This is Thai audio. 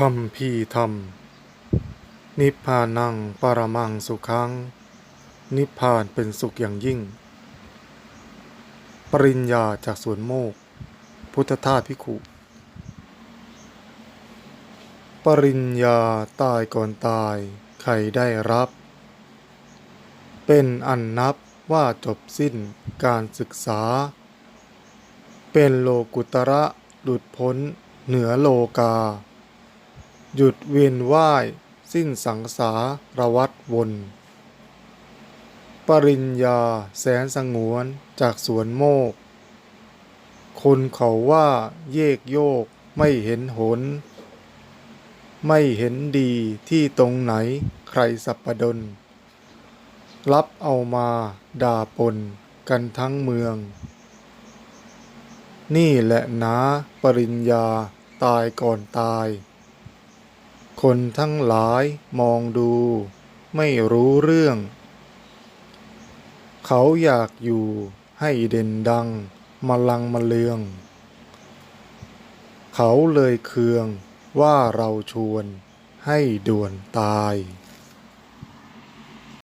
คำพีธรรม นิพพานังปรมังสุขัง นิพพานเป็นสุขอย่างยิ่ง ปริญญาจากสวนโมก พุทธทาสพิขุ ปริญญาตายก่อนตายใครได้รับ เป็นอันนับว่าจบสิ้นการศึกษา เป็นโลกุตระหลุดพ้นเหนือโลกา หยุดเวียนว่าย สิ้นสังสารวัฏวน ปริญญาแสนสงวนจากสวนโมก คนเขาว่าเยกโยกไม่เห็นหน ไม่เห็นดีที่ตรงไหนใครสัปปดน รับเอามาด่าปนกันทั้งเมือง นี่แหละนะปริญญาตายก่อนตาย คนทั้งหลายมองดู ไม่รู้เรื่อง เขาอยากอยู่ให้เด่นดังมาลังมาเลือง เขาเลยเคืองว่าเราชวนให้ด่วนตาย